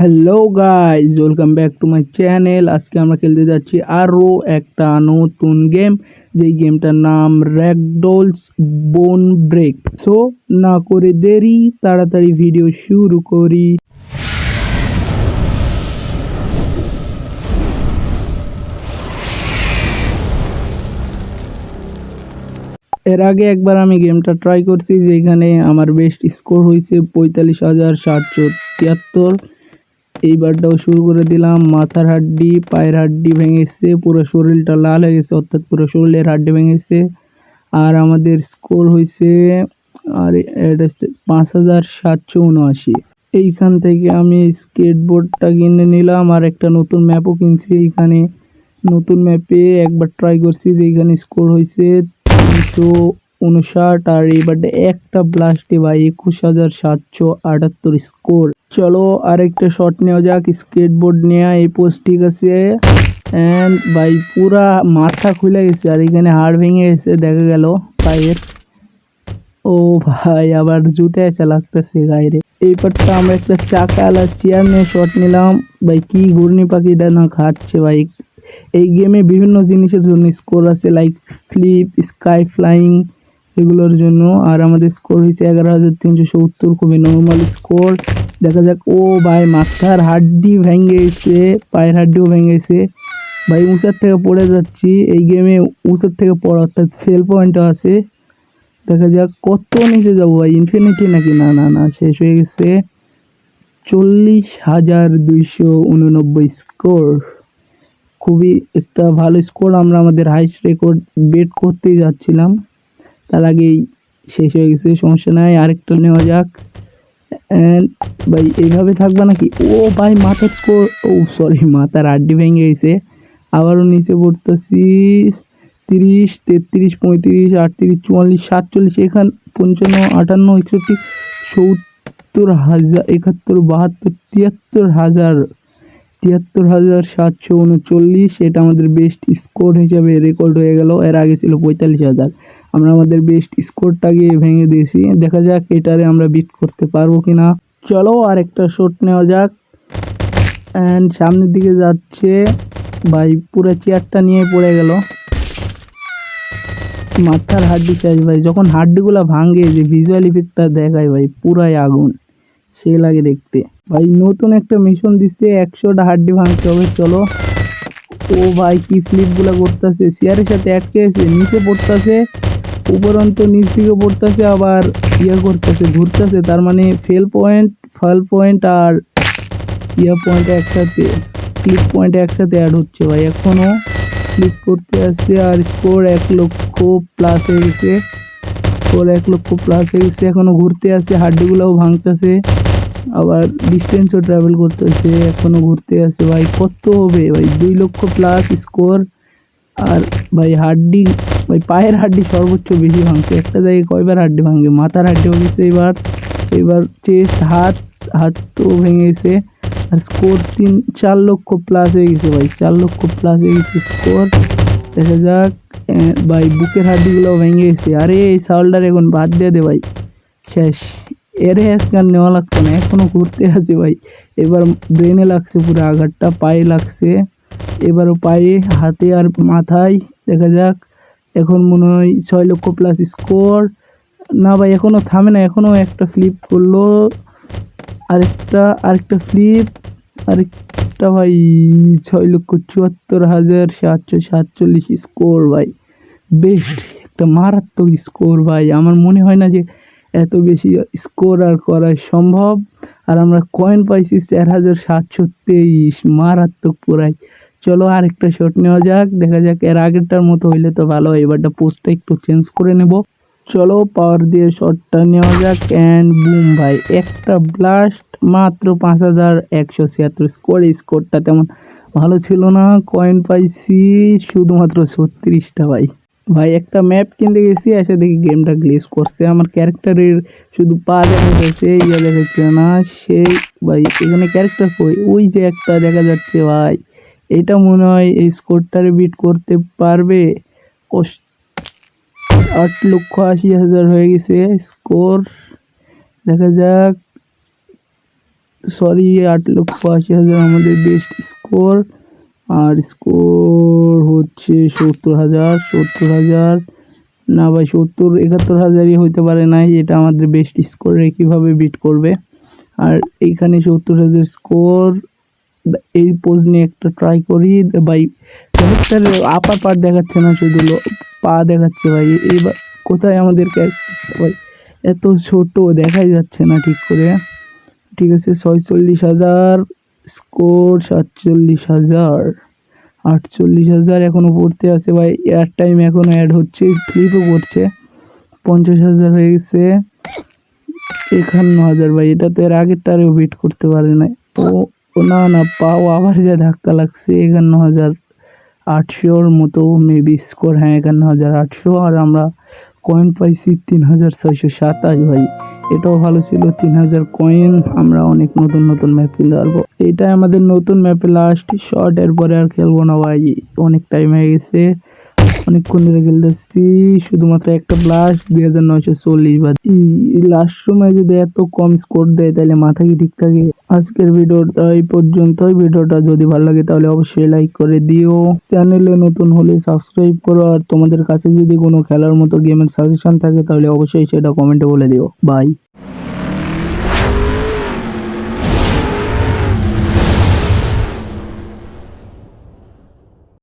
Hello guys welcome back to my channel আজকে আমরা খেলতে যাচ্ছি আরও একটা নতুন গেম যেই গেমটার নাম র্যাকডলস বোন ব্রেক সো না করে দেরি, তাড়াতাড়ি ভিডিও শুরু করি। এর আগে একবার আমি গেমটা ট্রাই করছি, যেখানে আমার বেস্ট স্কোর হয়েছে পঁয়তাল্লিশ হাজার সাতশো তিয়াত্তর। এইবারটাও শুরু করে দিলাম। মাথার হাড্ডি, পায়ের হাড্ডি ভেঙেছে, পুরো শরীরটা লাল হয়ে গেছে, অর্থাৎ পুরো শরীরের হাড্ডি ভেঙে ভেঙেছে। আর আমাদের স্কোর হয়েছে, আর এটা পাঁচ হাজার সাতশো উনআশি। এইখান থেকে আমি স্কেটবোর্ডটা কিনে নিলাম, আর একটা নতুন ম্যাপও কিনছি এইখানে। নতুন ম্যাপে একবার ট্রাই করছি যে এইখানে স্কোর হয়েছে তিনশো উনষাট, আর এইবারটা একটা ব্লাস্টে ভাই একুশ হাজার সাতশো আটাত্তর স্কোর। চলো আরেকটা শট নেওয়া যাক স্কেটবোর্ড নেওয়া এই পোস্ট ঠিক আছে। অ্যান্ড ভাই, পুরা মাথা খুলে গেছে আর এখানে হাড় ভেঙে গেছে, দেখা গেল পায়ের। ও ভাই, আবার জুতে এসে লাগতেছে গায়ে। এই পাটটা আমরা একটা চাকাওয়ালা চেয়ার নিয়ে শট নিলাম। ভাই, কি ঘূর্ণি পাখিটা না খাচ্ছে ভাই। এই গেমে বিভিন্ন জিনিসের জন্য স্কোর আছে লাইক ফ্লিপ স্কাই ফ্লাইং এগুলোর জন্য। আর আমাদের স্কোর হয়েছে এগারো হাজার তিনশো সত্তর, খুবই নর্মাল স্কোর দেখা যাক। ও ভাই, মাথার হাড্ডি ভেঙে গেছে, পায়ের হাড্ডিও ভেঙে গেছে। ভাই উঁচার থেকে পড়ে যাচ্ছি। এই গেমে উঁচার থেকে পড়া অর্থাৎ ফেল পয়েন্টও আছে। দেখা যাক কত নিচে যাব ভাই ইনফিনিটি নাকি? না না না, শেষ হয়ে গেছে। চল্লিশ হাজার দুইশো উননব্বই স্কোর খুবই একটা ভালো স্কোর আমরা আমাদের হাইস্ট রেকর্ড বেট করতেই যাচ্ছিলাম। তার আগেই শেষ হয়ে গেছে, সমস্যা নাই। আরেকটা নেওয়া যাক। অ্যান্ড ভাই, এইভাবে থাকবে নাকি? ও ভাই, মাথার ও সরি মাথার আড্ডি ভেঙে গেছে। আবারও নিচে পড়তেছি, তিরিশ, তেত্রিশ, পঁয়ত্রিশ, আটত্রিশ, চুয়াল্লিশ, সাতচল্লিশ, এখান, পঞ্চান্ন, আটান্ন, একষট্টি, সত্তর হাজার, একাত্তর, বাহাত্তর, তিয়াত্তর হাজার তিয়াত্তর হাজার সাতশো উনচল্লিশ। এটা আমাদের বেস্ট স্কোর হিসাবে রেকর্ড হয়ে গেল। এর আগে ছিল পঁয়তাল্লিশ হাজার। আমরা আমাদের বেস্ট স্কোরটাকে ভেঙে দিয়েছি। দেখা যাক এটারে আমরা বিট করতে পারব কি না চলো আর একটা শট নেওয়া যাক। অ্যান্ড সামনের দিকে যাচ্ছে। ভাই, পুরো চেয়ারটা নিয়ে পড়ে গেল। মাথার হাড্ডি চাই ভাই। যখন হাড্ডিগুলো ভাঙে, যে ভিজুয়াল ইফেক্টটা দেখায় ভাই, পুরাই আগুন। সে লাগে দেখতে। ভাই, নতুন একটা মিশন দিচ্ছে, একশোটা হাড্ডি ভাঙতে হবে, চলো। ও ভাই, কি ফ্লিপগুলো করতেছে। চেয়ারের সাথে আটকে আছে নিচে পড়তেছে। উপরন্ত নিচ দিকে পড়তেছে, আবার ইয়ে করতেছে, ঘুরতেছে। তার মানে ফেল পয়েন্ট ফল পয়েন্ট আর ইয়ে পয়েন্ট একসাথে ক্লিক পয়েন্ট একসাথে অ্যাড হচ্ছে ভাই। এখনও ক্লিক করতে আসছে আর স্কোর এক লক্ষ প্লাস হয়ে গেছে। স্কোর এক লক্ষ প্লাস হয়ে গেছে। এখনও ঘুরতে আসছে, হাড্ডিগুলোও ভাঙতেছে। আবার ডিস্টেন্সও ট্রাভেল করতেছে এখনও ঘুরতে আসছে ভাই। কত হবে ভাই? দুই লক্ষ প্লাস স্কোর আর ভাই হাড্ডি, ভাই পায়ের হাড্ডি সর্বোচ্চ বেশি ভাঙছে। একটা জায়গায় কয়বার হাড্ডি ভাঙে মাথার হাড্ডি ভেঙেছে এবার। এবার চেস্ট হাত হাত তো ভেঙে গেছে আর স্কোর তিন, চার লক্ষ প্লাস হয়ে গেছে ভাই। চার লক্ষ প্লাস হয়ে গেছে স্কোর দেখা যাক ভাই বুকের হাড্ডিগুলো ভেঙে গেছে। আরে, এই সাউলটার এখন বাদ দিয়ে দে ভাই। শেষ। এর স্ক্যান নেওয়া লাগতো না, এখনও ঘুরতে আছে ভাই। এবার ব্রেনে লাগছে পুরো আঘাতটা, পায়ে লাগছে। এবারও পায়ে, হাতে আর মাথায়। দেখা যাক। এখন মনে হয় ছয় লক্ষ প্লাস স্কোর না ভাই, এখনও থামে না এখনও একটা ফ্লিপ করল। আরেকটা আরেকটা ফ্লিপ আরেকটা ভাই, ছয় লক্ষ চুয়াত্তর হাজার সাতশো সাতচল্লিশ স্কোর ভাই। বেস্ট একটা মারাত্মক স্কোর ভাই। আমার মনে হয় না যে এত বেশি স্কোর আর করা সম্ভব। আর আমরা কয়েন পাইছি চার হাজার সাতশো তেইশ। মারাত্মক পুরাই। চলো আরেকটা শট নেওয়া যাক, দেখা যাক এর আগেরটার মতো হইলে তো ভালো, এবারটা পোস্টটা একটু চেঞ্জ করে নেব। চলো পাওয়ার দিয়ে শটটা নেওয়া যাক অ্যান্ড বুম ভাই, একটা ব্লাস্ট মাত্র পাঁচ হাজার একশো ছিয়াত্তর স্কোর স্কোরটা তেমন ভালো ছিল না কয়েন পাইছি শুধুমাত্র ছত্রিশটা, ভাই। ভাই, একটা ম্যাপ কিনতে গেছি, এসে দেখি গেমটা গ্লেস করছে, আমার ক্যারেক্টারের শুধু পা দেখা যাচ্ছে ইয়ে দেখা যাচ্ছে না, সেই, ভাই, এখানে ক্যারেক্টার কই? ওই যে একটা দেখা যাচ্ছে, ভাই। এটা মনে হয় এই স্কোরটারে বিট করতে পারবে। আট লক্ষ আশি হাজার হয়ে গেছে স্কোর দেখা যাক। সরি আট লক্ষ আশি হাজার আমাদের বেস্ট স্কোর আর স্কোর হচ্ছে সত্তর হাজার সত্তর হাজার। না ভাই, সত্তর, একাত্তর হাজারই হইতে পারে নাই এটা আমাদের বেস্ট স্কোরে কীভাবে বিট করবে। আর এইখানে সত্তর হাজার স্কোর এই পোজ নিয়ে একটা ট্রাই করি। ভাই ক্যারেক্টার আপার পার্ট দেখাচ্ছে না, শুধু পা দেখাচ্ছে ভাই। এইবার কোথায় আমাদেরকে ভাই, এত ছোট, দেখাই যাচ্ছে না ঠিক করে। ঠিক আছে, ছয়চল্লিশ হাজার স্কোর সাতচল্লিশ হাজার, আটচল্লিশ হাজার এখনও পড়তে আছে ভাই। এয়ার টাইম এখনও অ্যাড হচ্ছে ক্লিপও করছে। পঞ্চাশ হাজার হয়ে গেছে। একান্ন হাজার ভাই, এটা তো এর আগের তারেও বিট করতে পারে না ও না না, পাও আবার যা ধাক্কা লাগছে, একান্ন হাজার আটশোর মতো মেবি স্কোর হ্যাঁ একান্ন হাজার আটশো। আর আমরা কয়েন পাইছি তিন হাজার ছয়শো সাতাশ ভাই। এটাও ভালো ছিল, তিন হাজার কয়েন আমরা অনেক নতুন নতুন ম্যাপ কিনতে পারব। এটাই আমাদের নতুন ম্যাপে লাস্ট শর্ট এরপরে আর খেলব না ভাই। অনেক টাইম হয়ে গেছে, অনেকক্ষণ ধরে খেলতেছি, শুধুমাত্র একটা ব্লাস্ট দুই হাজার নয়শো চল্লিশ বা লাস্ট সময় যদি এত কম স্কোর দেয়, তাহলে মাথা কি ঠিক থাকে? আজকের ভিডিওটা এই পর্যন্তই। ভিডিওটা যদি ভালো লাগে তাহলে অবশ্যই লাইক করে দিও। চ্যানেলে নতুন হলে সাবস্ক্রাইব করো। আর তোমাদের কাছে যদি কোনো খেলার মতো গেমের সাজেশন থাকে তাহলে অবশ্যই সেটা কমেন্টে বলে দিও। বাই